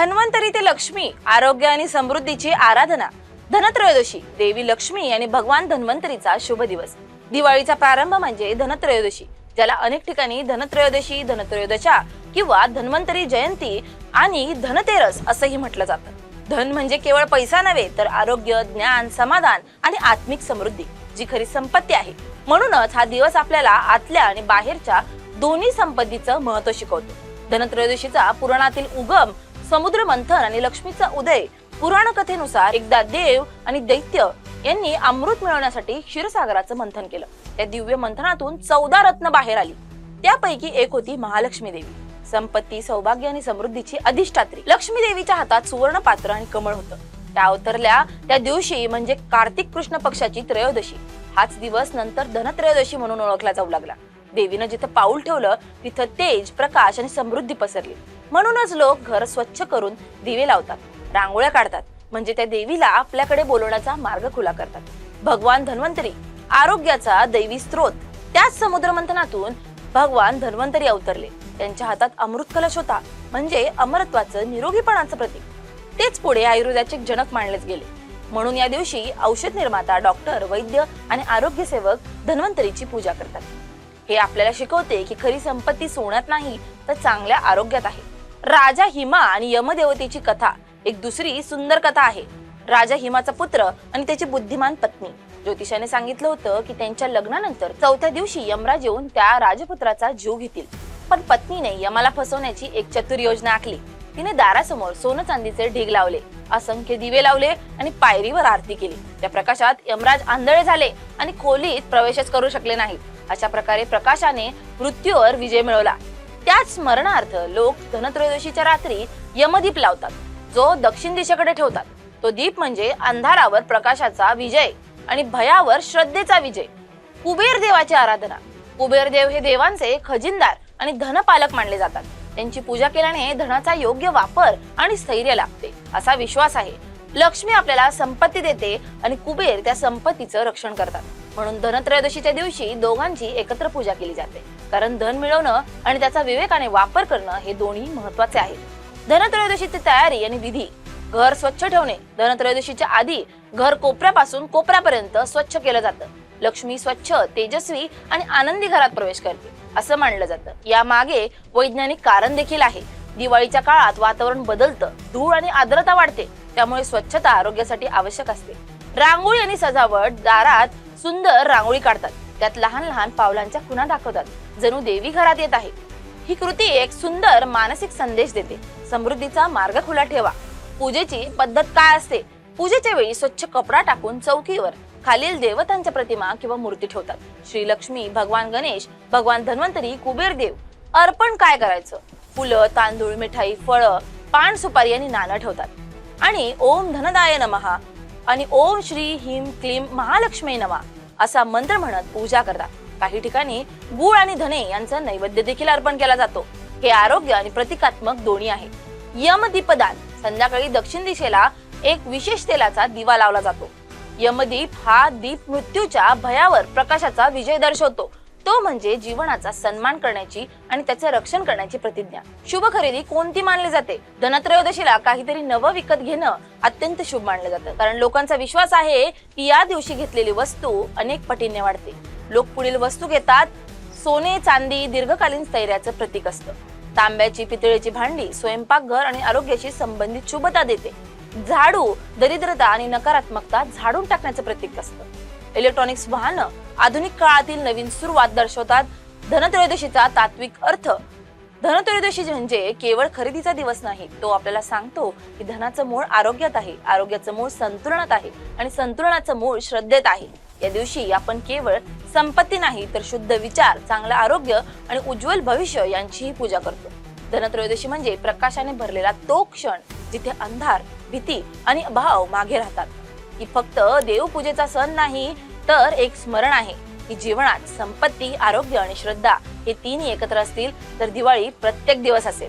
धन्वंतरी ते लक्ष्मी आरोग्य आणि समृद्धीची आराधना. धनत्रयोदशी देवी लक्ष्मी आणि भगवान धन्वंतरीचा शुभ दिवस. दिवाळीचा प्रारंभ म्हणजे धनत्रयोदशी ज्याला अनेक ठिकाणी धनत्रयोदशी धनत्रयोदशा किंवा धन्वंतरी जयंती आणि धनतेरस असंही म्हटलं जातं. धन म्हणजे केवळ पैसा नव्हे तर आरोग्य ज्ञान समाधान आणि आत्मिक समृद्धी जी खरी संपत्ती आहे. म्हणूनच हा दिवस आपल्याला आतल्या आणि बाहेरच्या दोन्ही संपत्तीचं महत्त्व शिकवतो. धनत्रयोदशीचा पुराणातील उगम समुद्र मंथन आणि लक्ष्मीचा उदय पुराण कथेनुसार एकदा देव आणि दैत्य यांनी अमृत मिळवण्यासाठी क्षीरसागराचं मंथन केलं. त्या दिव्य मंथनातून चौदा रत्न बाहेर आली. त्यापैकी एक होती महालक्ष्मी देवी. संपत्ती सौभाग्य आणि समृद्धीची अधिष्ठात्री. लक्ष्मी देवीच्या हातात सुवर्ण पात्र आणि कमळ होतं. त्या अवतरल्या त्या दिवशी म्हणजे कार्तिक कृष्ण पक्षाची त्रयोदशी. हाच दिवस नंतर धनत्रयोदशी म्हणून ओळखला जाऊ लागला. देवीनं जिथं पाऊल ठेवलं तिथं तेज प्रकाश आणि समृद्धी पसरली. म्हणूनच लोक घर स्वच्छ करून दिवे लावतात रांगोळ्या काढतात म्हणजे त्या देवीला आपल्याकडे बोलवण्याचा मार्ग खुला करतात. भगवान धन्वंतरी आरोग्याचा दैवी स्रोत. त्याच समुद्रमंथनातून भगवान धन्वंतरी अवतरले. त्यांच्या हातात अमृत कलश होता म्हणजे अमरत्वाचं निरोगीपणाचं प्रतीक. तेच पुढे आयुर्वेदाचे जनक मानलेच गेले. म्हणून या दिवशी औषध निर्माता डॉक्टर वैद्य आणि आरोग्य सेवक धन्वंतरीची पूजा करतात. हे आपल्याला शिकवते की खरी संपत्ती सोन्यात नाही तर चांगल्या आरोग्यात आहे. राजा हिमा आणि यमदेवतेची कथा. एक दुसरी सुंदर कथा आहे. राजा हिमाचा पुत्र आणि त्याची बुद्धिमान पत्नी. ज्योतिषाने सांगितलं होतं की त्यांच्या लग्नानंतर चौथ्या दिवशी यमराज येऊन त्या राजपुत्राचा जीव घेतील. पण पत्नीने यमाला फसवण्याची एक चतुर योजना आखली. तिने दारासमोर सोनं चांदीचे ढीग लावले असंख्य दिवे लावले आणि पायरीवर आरती केली. त्या प्रकाशात यमराज आंधळे झाले आणि खोलीत प्रवेशच करू शकले नाही अशा प्रकारे प्रकाशाने मृत्यूवर विजय मिळवला. त्याच स्मरणार्थ लोक धनत्रयोदशीच्या रात्री यमदीप लावतात. जो दक्षिण दिशेकडे ठेवतात. तो दीप म्हणजे अंधारावर प्रकाशाचा विजय आणि भयावर श्रद्धेचा विजय. कुबेर देवाची आराधना. कुबेर देव हे देवांचे खजिनदार आणि धनपालक मानले जातात. त्यांची पूजा केल्याने धनाचा योग्य वापर आणि स्थैर्य लागते असा विश्वास आहे. लक्ष्मी आपल्याला संपत्ती देते आणि कुबेर त्या संपत्तीचं रक्षण करतात. म्हणून धनत्रयोदशीच्या दिवशी दोघांची एकत्र पूजा केली जाते. कारण धन मिळवणं आणि त्याचा विवेकाने वापर करणं हे दोन्ही महत्त्वाचे आहे. धनत्रयोदशीची तयारी आणि विधी घर स्वच्छ ठेवणे धनत्रयोदशीच्या आधी घर कोपऱ्यापासून कोपऱ्यापर्यंत स्वच्छ केलं जातं. लक्ष्मी स्वच्छ तेजस्वी आणि आनंदी घरात प्रवेश करते असं मानलं जातं. या मागे वैज्ञानिक कारण देखील आहे. दिवाळीच्या काळात वातावरण बदलतं धूळ आणि आर्द्रता वाढते त्यामुळे स्वच्छता आरोग्यासाठी आवश्यक असते. रांगोळी आणि सजावट दारात सुंदर रांगोळी काढतात. त्यात लहान लहान पावलांच्या खुणा दाखवतात. जणू देवी घरात येत आहे. ही कृती एक सुंदर मानसिक संदेश देते. समृद्धीचा मार्ग खुला ठेवा. पूजेची पद्धत काय असते? पूजेच्या वेळी स्वच्छ कपडा टाकून चौकीवर खालील देवतांच्या प्रतिमा किंवा मूर्ती ठेवतात. श्री लक्ष्मी भगवान गणेश भगवान धन्वंतरी कुबेर देव. अर्पण काय करायचं? फुलं तांदूळ मिठाई फळं पान सुपारी आणि नाणं ठेवतात. आणि ओम धनदाय नमहा आणि ओम श्री हिम क्लीम महालक्ष्मी नमा असा मंत्र म्हणत पूजा करतात. काही ठिकाणी गुळ आणि धने यांचा नैवेद्य देखील अर्पण केला जातो. हे आरोग्य आणि प्रतिकात्मक दोन्ही आहे. यमदीपदान संध्याकाळी दक्षिण दिशेला एक विशेष तेलाचा दिवा लावला जातो. यमदीप हा दीप मृत्यूच्या भयावर प्रकाशाचा विजय दर्शवतो. तो म्हणजे जीवनाचा सन्मान करण्याची आणि त्याचे रक्षण करण्याची प्रतिज्ञा. शुभ खरेदी कोणती मानली जाते? धनत्रयोदशीला काहीतरी नवं विकत घेणं अत्यंत शुभ मानलं जातं. कारण लोकांचा विश्वास आहे की या दिवशी घेतलेली वस्तू अनेक पटीने वाढते. लोक पुढील वस्तू घेतात. सोने चांदी दीर्घकालीन स्थैर्याचं प्रतीक असतं. तांब्याची पितळेची भांडी स्वयंपाकघर आणि आरोग्याशी संबंधित शुभता देते. झाडू दरिद्रता आणि नकारात्मकता झाडून टाकण्याचं प्रतीक असतं. इलेक्ट्रॉनिक्स वाहनं आधुनिक काळातील नवीन सुरुवात दर्शवतात. धनत्रयोदशीचा तात्विक अर्थ. धनत्रयोदशी म्हणजे केवळ खरेदीचा दिवस नाही तो आपल्याला सांगतो की धनाचं मूळ आरोग्यात आहे. आरोग्याचं मूळ संतुलनात आहे आणि संतुलनाचं मूळ श्रद्धेत आहे. या दिवशी आपण केवळ संपत्ती नाही तर शुद्ध विचार चांगलं आरोग्य आणि उज्ज्वल भविष्य यांचीही पूजा करतो. धनत्रयोदशी म्हणजे प्रकाशाने भरलेला तो क्षण जिथे अंधार भीती आणि भाव मागे राहतात. ही फक्त देवपूजेचा सण नाही तर एक स्मरण आहे की जीवनात संपत्ती आरोग्य आणि श्रद्धा हे तीन एकत्र असतील तर दिवाळी प्रत्येक दिवस असेल.